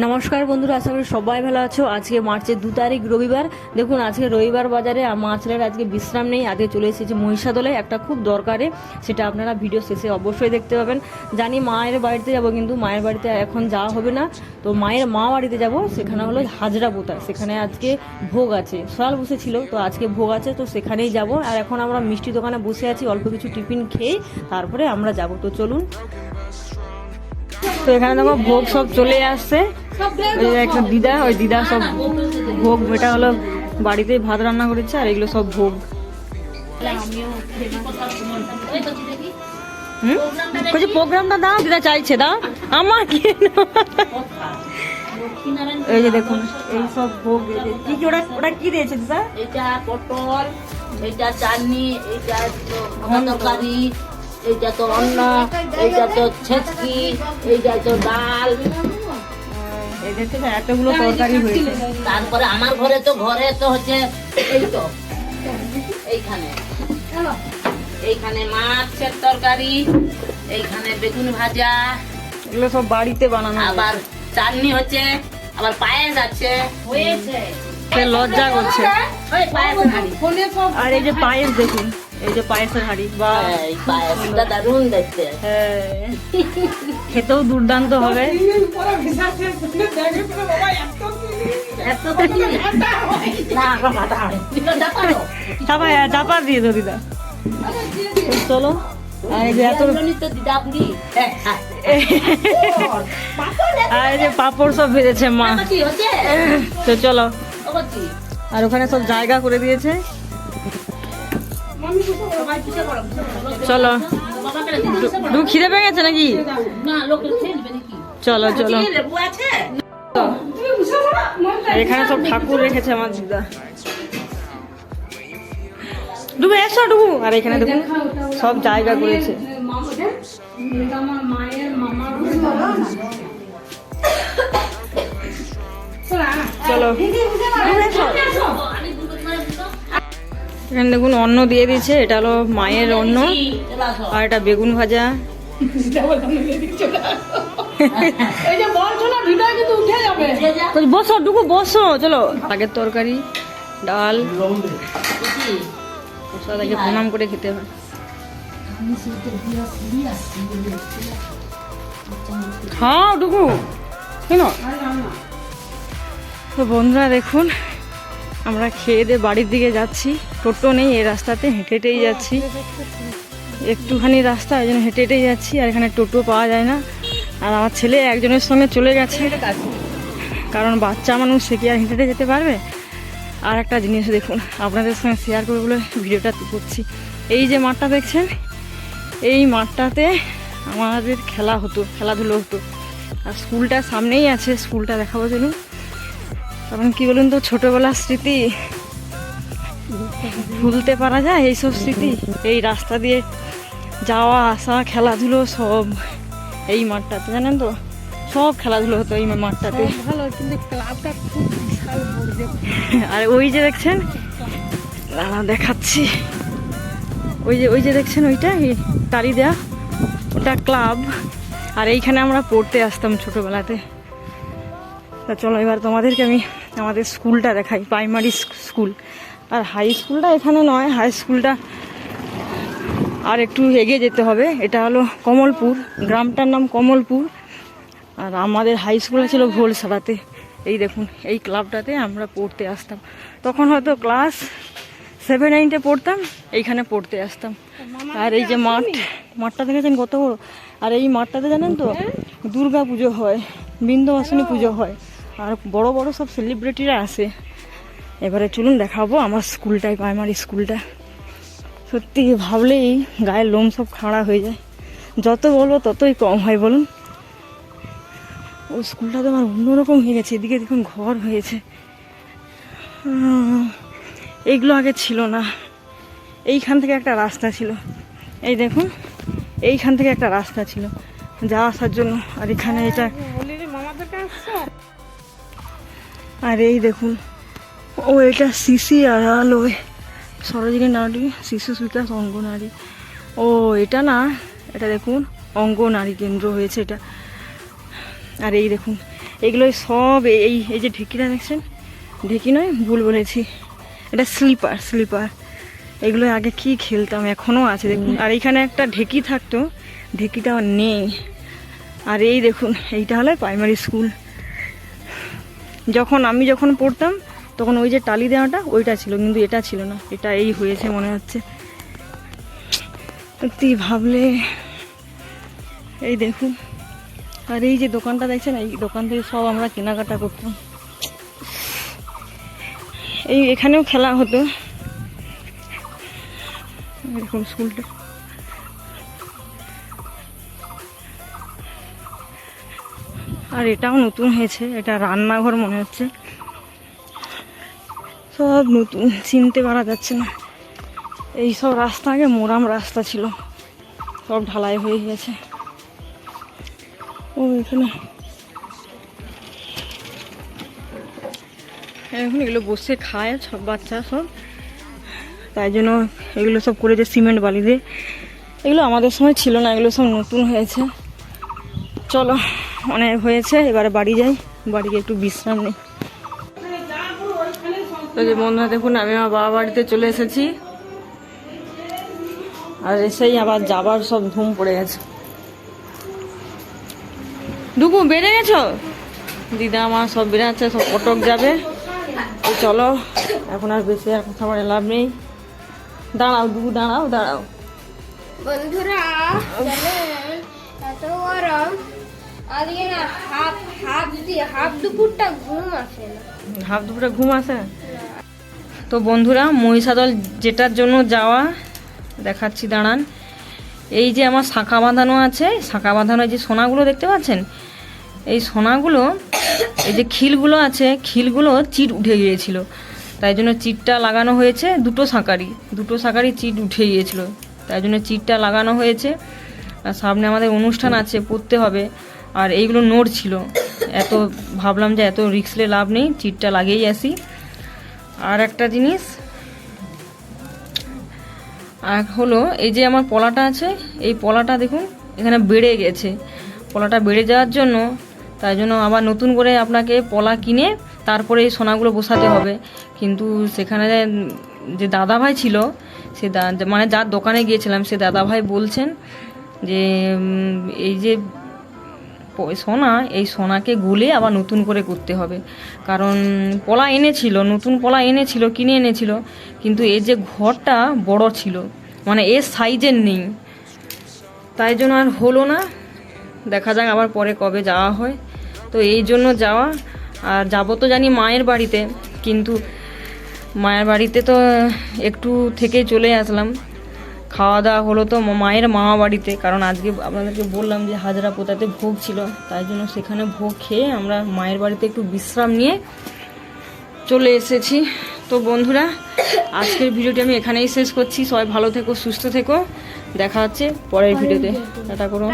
নমস্কার বন্ধুরা, আশা করি সবাই ভালো আছো। আজকে মার্চের দু তারিখ, রবিবার। দেখুন, আজকে রবিবার বাজারে মা ছেলের আজকে বিশ্রাম নেই। আজকে চলে এসেছে মহিষাদলে, একটা খুব দরকারে, সেটা আপনারা ভিডিও শেষে অবশ্যই দেখতে পাবেন। জানি মায়ের বাড়িতে যাব, কিন্তু মায়ের বাড়িতে এখন যাওয়া হবে না। তো মায়ের মা বাড়িতে যাব, সেখানে হলো হাজরা পোতা। সেখানে আজকে ভোগ আছে। সকাল বসেছিল, তো আজকে ভোগ আছে, তো সেখানেই যাব। আর এখন আমরা মিষ্টি দোকানে বসে আছি, অল্প কিছু টিফিন খেয়ে তারপরে আমরা যাব। তো চলুন। তো এখানে দেখো, ভোগ সব চলে আসছে। একটা দিদা ওই দিদা সব ভোগ এটা হলো বাড়িতেই ভাত রান্না করেছে আর এগুলো সব ভোগ। হুম? বলছি প্রোগ্রামটা দাও দিদা চাইছে দাও। আমার কেন এই যে দেখুন এই সব ভোগ কি কি ওটা ওটা কি দিয়েছে দিদা? এটা পটল এটা চাটনি এটা তরকারি এইটা তো অন্ন এইটা তো ছেচকি এইটা তো ডাল। এই দেখতে তো এতগুলো তরকারি হয়েছে। তারপরে আমার ঘরে তো ঘরে তো হচ্ছে এই তো। এইখানে। এইখানে মাছের তরকারি এইখানে বেগুন ভাজা। এগুলো সব বাড়িতে বানানো আবার চাটনি হচ্ছে আবার পায়েস আছে। হয়েছে। সে লজ্জা করছে। আর এই যে পায়েস দেখুন। এই যে পায়েসের হাড়ি বা পায়েসটা দারুণ দেখতে। হ্যাঁ। খেতেও দুর্দান্ত হবে। হয় চাপা দিয়ে দিদা। চলো। আর এই যে এত তো দিদা আপনি। হ্যাঁ হ্যাঁ আর এই যে পাপড় সব ভেজেছে মা। তো চলো। আর ওখানে সব জায়গা করে দিয়েছে। চলো। দু খিদে পেয়ে গেছে নাকি? চলো চলো। এখানে সব ঠাকুর রেখেছে আমার দিদা। ডুবু, এসো, ডুবু। আর এখানে দেখুন সব জায়গা করেছে। চলো। এখানে দেখুন অন্ন দিয়ে দিয়েছে, এটা হলো মায়ের অন্ন, আর এটা বেগুন ভাজা। বসো, ডুকু, বসো, চলো। শাকের তরকারি, ডাল সবাইকে প্রণাম করে খেতে হয়। খাও, ডুকু। তো বন্ধুরা, দেখুন, আমরা খেয়ে দিয়ে বাড়ির দিকে যাচ্ছি। টোটো নেই, এই রাস্তাতে হেঁটে হেঁটেই যাচ্ছি। একটুখানি রাস্তা ওই জন্য হেঁটে হেঁটেই যাচ্ছি, আর এখানে টোটো পাওয়া যায় না। আর আমার ছেলে একজনের সঙ্গে চলে গেছে। কারণ বাচ্চা মানুষ, সে কি আর হেঁটে যেতে পারবে? আর একটা জিনিস দেখুন, আপনাদের সঙ্গে শেয়ার করব বলে ভিডিওটা করছি। এই যে মাঠটা দেখছেন, এই মাঠটাতে আমাদের খেলা হতো, খেলাধুলো হতো। আর স্কুলটা সামনেই আছে, স্কুলটা দেখাবো চলুন। কারণ কি বলুন তো, ছোটোবেলার স্মৃতি। ভুলতে পারা যায় এইসব স্মৃতি? এই রাস্তা দিয়ে যাওয়া আসা খেলাধুলো সব এই মাঠটাতে জানেন তো? সব খেলাধুলো হতো এই মাঠটাতে। ভালো কিন্তু ক্লাবটা খুব বিশাল আর ওই যে দেখছেন? দাঁড়া দেখাচ্ছি। ওই যে ওই যে দেখছেন ওইটা? এই তালি দেয়া? ওটা ক্লাব। আর এইখানে আমরা পড়তে আসতাম ছোটোবেলাতে। তা চলো এবার তোমাদেরকে আমি আমাদের স্কুলটা দেখাই প্রাইমারি স্কুল। আর হাই স্কুলটা এখানে নয় হাই স্কুলটা আর একটু এগিয়ে যেতে হবে। এটা হলো কমলপুর, গ্রামটার নাম কমলপুর। আর আমাদের হাই স্কুল ছিল ঘোলসাড়াতে এই দেখুন, এই ক্লাবটাতে আমরা পড়তে আসতাম। তখন হয়তো ক্লাস সেভেন এইটে পড়তাম, এইখানে পড়তে আসতাম। আর এই যে মাঠ, মাঠটা দেখেছেন কত বড়? আর এই মাঠটাতে জানেন তো দুর্গা পুজো হয়, বিন্দবাসনী পুজো হয়। আর বড় বড় সব সেলিব্রিটিরা আসে। এবারে চলুন দেখাবো আমার স্কুলটাই প্রাইমারি স্কুলটা। সত্যি ভাবলেই গায়ের লোম সব খাড়া হয়ে যায়। যত বলব ততই কম হয় বলুন। ও স্কুলটা তো আমার অন্যরকম হয়ে গেছে এদিকে দেখুন ঘর হয়েছে। এইগুলো আগে ছিল না। এইখান থেকে একটা রাস্তা ছিল। এই দেখুন এইখান থেকে একটা রাস্তা ছিল যা আসার জন্য। আর এখানে এটা? আর এই দেখুন ও, এটা সিসি আড়ালোয় সরোজিনী নারী শিশু বিকাশ অঙ্গনারী ও, এটা না, এটা দেখুন অঙ্গনারী কেন্দ্র হয়েছে এটা। আর এই দেখুন, এগুলো সব এই- এই যে ঢেকিটা দেখছেন? ঢেকি নয়, ভুল বলেছি। এটা স্লিপার স্লিপার। এগুলো আগে কি খেলতাম এখনও আছে, দেখুন। আর এইখানে একটা ঢেকি থাকতো, ঢেকিটা নেই। আর এই দেখুন, এইটা হলো প্রাইমারি স্কুল যখন, আমি যখন পড়তাম তখন ওই যে টালি দেওয়াটা, ওইটা ছিল, কিন্তু এটা ছিল না। এটা এই হয়েছে মনে হচ্ছে। সত্যি ভাবলে, এই দেখুন। আর এই যে দোকানটা দেখছেন, এই দোকান থেকে সব আমরা কেনাকাটা করতাম। এই এখানেও খেলা হতো। এরকম স্কুলটা। আর এটাও নতুন হয়েছে, এটা রান্নাঘর মনে হচ্ছে। সব নতুন, চিনতে পারা যাচ্ছে না। এই সব রাস্তা আগে মোরাম রাস্তা ছিল। সব ঢালাই হয়ে গেছে। ও, এখানে। এখন এগুলো বসে খায় সব বাচ্চা সব। তাই জন্য এগুলো সব করেছে সিমেন্ট বালি দিয়ে। এগুলো আমাদের সময় ছিল না, এগুলো সব নতুন হয়েছে। চলো, অনেক হয়েছে, এবারে বাড়ি যাই। বাড়ি গিয়ে একটু বিশ্রাম নেই। যে বন্ধুরা দেখুন আমি আমার বাবা বাড়িতে চলে এসেছি। আর এসেই আবার যাবার সব ধুম পড়ে গেছে। ডুকু বেড়ে গেছো? দিদা আমার সব বেড়াচ্ছে সব কটক যাবে। তো চলো এখন আর বেশি আর কথা বলে লাভ নেই। দাঁড়াও ডুকু দাঁড়াও দাঁড়াও। বন্ধুরা জানেন এত গরম। আজকে না হাফ হাফ হাফ দুপুরটা ঘুম আসে না। হাফ দুপুরে ঘুম আসে তো বন্ধুরা, মহিষাদল যেটার জন্য যাওয়া, দেখাচ্ছি, দাঁড়ান। এই যে আমার শাঁখা বাঁধানো আছে, শাঁখা বাঁধানো যে সোনাগুলো দেখতে পাচ্ছেন? এই সোনাগুলো, এই যে খিলগুলো আছে, খিলগুলো চিট উঠে গিয়েছিল। তাই জন্য চিটটা লাগানো হয়েছে দুটো শাঁকারি দুটো শাঁকারি চিট উঠে গিয়েছিল। তাই জন্য চিটটা লাগানো হয়েছে। আর সামনে আমাদের অনুষ্ঠান আছে, পড়তে হবে। আর এইগুলো নোট ছিল এত ভাবলাম যে এত রিক্সলে লাভ নেই, চিটটা লাগিয়েই আসি। আর একটা জিনিস, আর হলো এই যে আমার পলাটা আছে, এই পলাটা দেখুন, এখানে বেড়ে গেছে। পলাটা বেড়ে যাওয়ার জন্য তাই জন্য আবার নতুন করে আপনাকে পলা কিনে তারপরে এই সোনাগুলো বসাতে হবে। কিন্তু সেখানে যে দাদাভাই ছিল, সে মানে যার দোকানে গিয়েছিলাম, সে দাদাভাই বলছেন যে এই যে সোনা, এই সোনাকে গুলে আবার নতুন করে করতে হবে। কারণ পলা এনেছিল, নতুন পলা এনেছিল, কিনে এনেছিল, কিন্তু এর যে ঘরটা বড় ছিল মানে এর সাইজের নেই। তাই জন্য আর হলো না। দেখা যাক আবার পরে কবে যাওয়া হয়। তো এই জন্য যাওয়া। আর যাব তো জানি মায়ের বাড়িতে, কিন্তু মায়ের বাড়িতে তো একটু থেকে চলে আসলাম। খাওয়া দাওয়া হলো তো মায়ের মামা বাড়িতে কারণ আজকে আপনাদেরকে বললাম যে হাজরা পোতাতে ভোগ ছিল তাই জন্য সেখানে ভোগ খেয়ে আমরা মায়ের বাড়িতে একটু বিশ্রাম নিয়ে চলে এসেছি। তো বন্ধুরা আজকের ভিডিওটি আমি এখানেই শেষ করছি। সবাই ভালো থেকো সুস্থ থেকো। দেখা হচ্ছে পরের ভিডিওতে। টাটা করো।